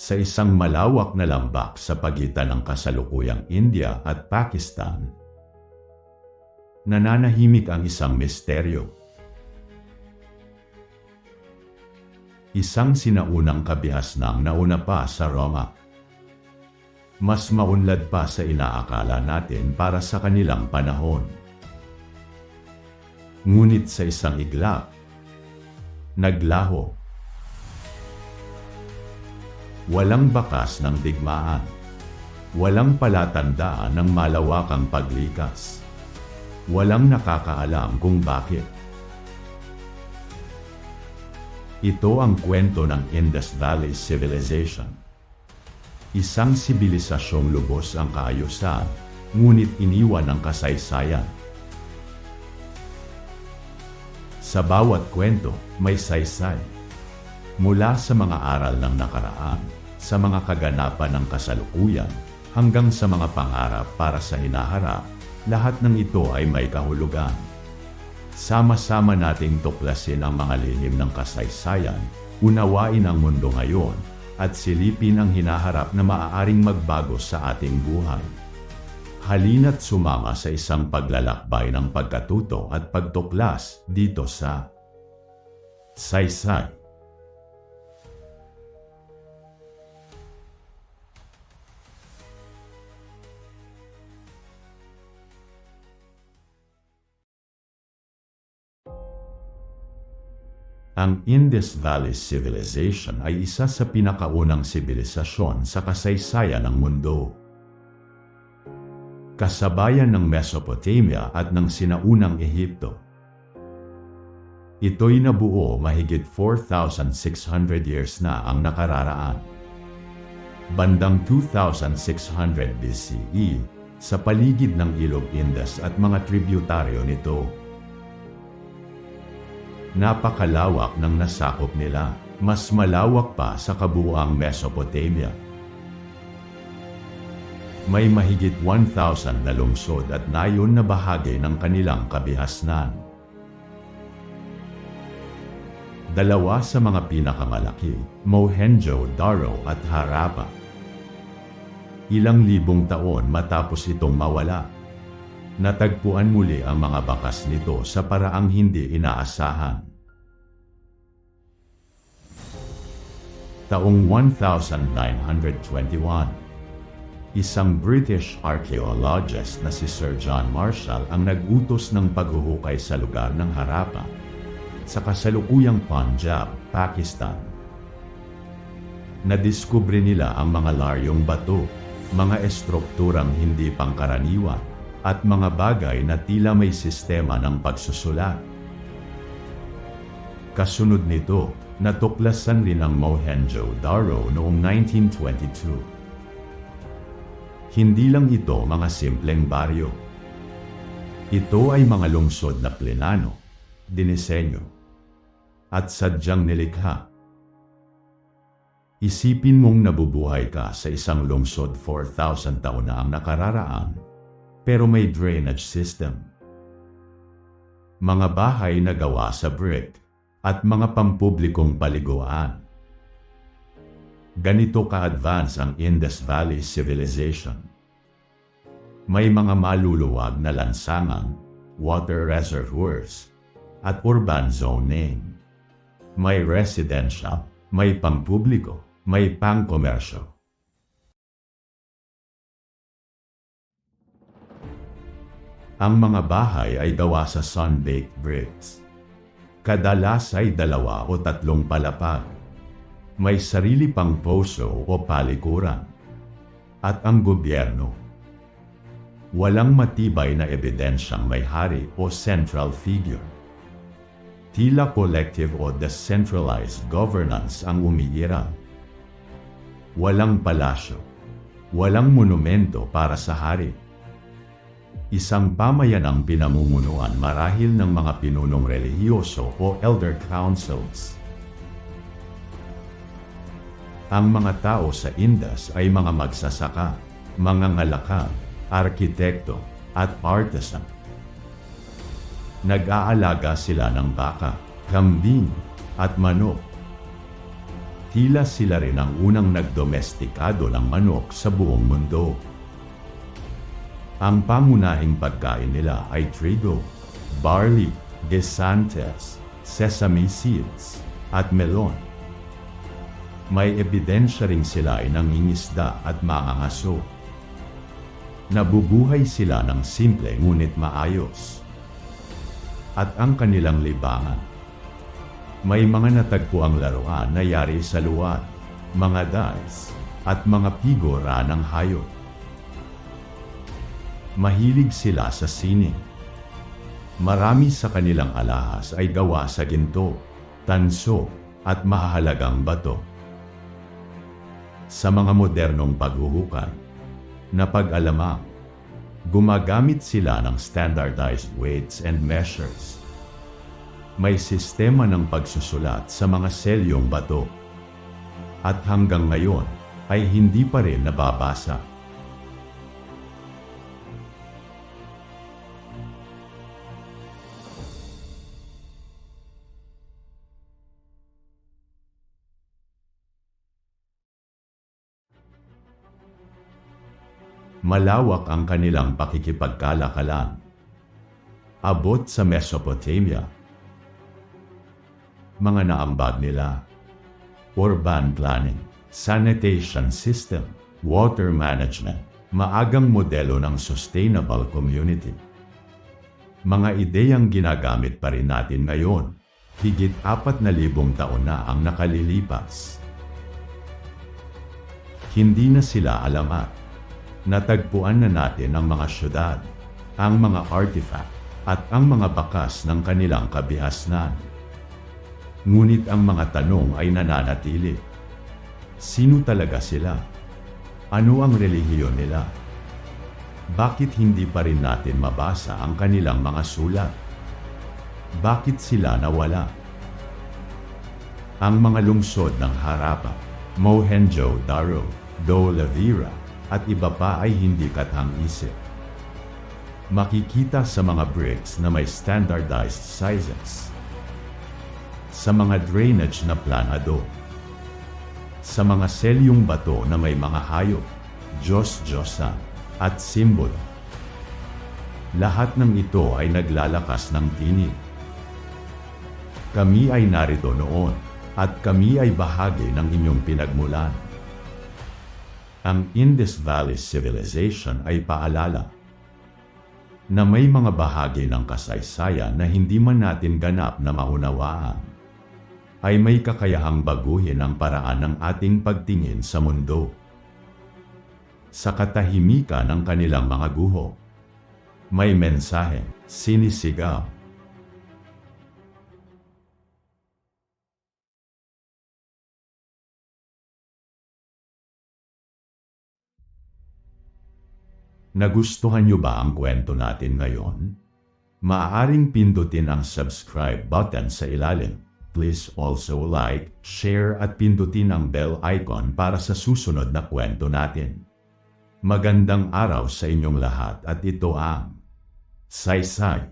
Sa isang malawak na lambak sa pagitan ng kasalukuyang India at Pakistan, nananahimik ang isang misteryo. Isang sinaunang kabihasnang nauna pa sa Roma. Mas maunlad pa sa inaakala natin para sa kanilang panahon. Ngunit sa isang iglap, naglaho. Walang bakas ng digmaan. Walang palatandaan ng malawakang paglikas. Walang nakakaalam kung bakit. Ito ang kwento ng Indus Valley Civilization. Isang sibilisasyong lubos ang kaayusan, ngunit iniwan ng kasaysayan. Sa bawat kwento, may saysay. Mula sa mga aral ng nakaraan, sa mga kaganapan ng kasalukuyan, hanggang sa mga pangarap para sa hinaharap, lahat ng ito ay may kahulugan. Sama-sama nating tuklasin ang mga lihim ng kasaysayan, unawain ang mundo ngayon, at silipin ang hinaharap na maaaring magbago sa ating buhay. Halina't sumama sa isang paglalakbay ng pagkatuto at pagtuklas dito sa Saysay. Ang Indus Valley Civilization ay isa sa pinakaunang sibilisasyon sa kasaysayan ng mundo. Kasabayan ng Mesopotamia at ng sinaunang Ehipto. Ito'y nabuo mahigit 4,600 years na ang nakararaan. Bandang 2,600 BCE, sa paligid ng Ilog Indus at mga tributaryo nito, napakalawak ng nasakop nila, mas malawak pa sa kabuuang Mesopotamia. May mahigit 1,000 na lungsod at nayon na bahagi ng kanilang kabihasnan. Dalawa sa mga pinakamalaki, Mohenjo-Daro at Harappa. Ilang libong taon matapos itong mawala, natagpuan muli ang mga bakas nito sa paraang hindi inaasahan. Taong 1921, isang British archaeologist na si Sir John Marshall ang nag-utos ng paghuhukay sa lugar ng Harappa sa kasalukuyang Punjab, Pakistan. Nadiskubre nila ang mga laryong bato, mga estrukturang hindi pangkaraniwan, at mga bagay na tila may sistema ng pagsusulat. Kasunod nito, natuklasan rin ang Mohenjo-Daro noong 1922. Hindi lang ito mga simpleng baryo. Ito ay mga lungsod na plenano, dinisenyo, at sadyang nilikha. Isipin mong nabubuhay ka sa isang lungsod 4,000 taon na ang nakararaan, pero may drainage system. Mga bahay na gawa sa brick at mga pampublikong paliguan. Ganito ka-advance ang Indus Valley Civilization. May mga maluluwag na lansangan, water reservoirs, at urban zoning. May residential, may pampubliko, may pangkomersyo. Ang mga bahay ay gawa sa sun-baked bricks. Kadalas ay dalawa o tatlong palapag. May sarili pang poso o palikuran. At ang gobyerno. Walang matibay na ebidensyang may hari o central figure. Tila collective o decentralized governance ang umiiral. Walang palasyo. Walang monumento para sa hari. Isang pamayanang pinamumunuan marahil ng mga pinunong relihiyoso o elder councils. Ang mga tao sa Indus ay mga magsasaka, mga ngalakal, arkitekto, at artisan. Nag-aalaga sila ng baka, kambing, at manok. Tila sila rin ang unang nagdomestikado ng manok sa buong mundo. Ang pangunahing pagkain nila ay trigo, barley, gesantes, sesame seeds, at melon. May ebidensya ring sila ay nangingisda at maangaso. Nabubuhay sila ng simple ngunit maayos. At ang kanilang libangan may mga natagpuang laruan na yari sa luwad, mga dice, at mga figura ng hayop. Mahilig sila sa sining. Marami sa kanilang alahas ay gawa sa ginto, tanso, at mahalagang bato. Sa mga modernong paghuhukay, na pag-alamang, gumagamit sila ng standardized weights and measures may sistema ng pagsusulat sa mga selyong bato. At hanggang ngayon ay hindi pa rin nababasa. Malawak ang kanilang pakikipagkalakalan. Abot sa Mesopotamia, mga naambag nila. Urban planning, sanitation system, water management, maagang modelo ng sustainable community. Mga ideyang ginagamit pa rin natin ngayon, higit apat na libong taon na ang nakalilipas. Hindi na sila alamat. Natagpuan na natin ang mga syudad, ang mga artifact, at ang mga bakas ng kanilang kabihasnan. Ngunit ang mga tanong ay nananatili. Sino talaga sila? Ano ang relihiyon nila? Bakit hindi pa rin natin mabasa ang kanilang mga sulat? Bakit sila nawala? Ang mga lungsod ng Harappa, Mohenjo-Daro, Dolavira, at iba pa ay hindi katang-isip. Makikita sa mga bricks na may standardized sizes sa mga drainage na planado. Sa mga selyong bato na may mga hayop, Diyos-Diyosan, at simbolo. Lahat ng ito ay naglalakas ng tinig. Kami ay narito noon, at kami ay bahagi ng inyong pinagmulan. Ang Indus Valley Civilization ay paalala na may mga bahagi ng kasaysayan na hindi man natin ganap na maunawaan ay may kakayahang baguhin ang paraan ng ating pagtingin sa mundo. Sa katahimikan ng kanilang mga guho, may mensahe, sinisigaw. Nagustuhan niyo ba ang kwento natin ngayon? Maaaring pindutin ang subscribe button sa ilalim Please also like, share at pindutin ang bell icon para sa susunod na kwento natin. Magandang araw sa inyong lahat at ito ang Saysay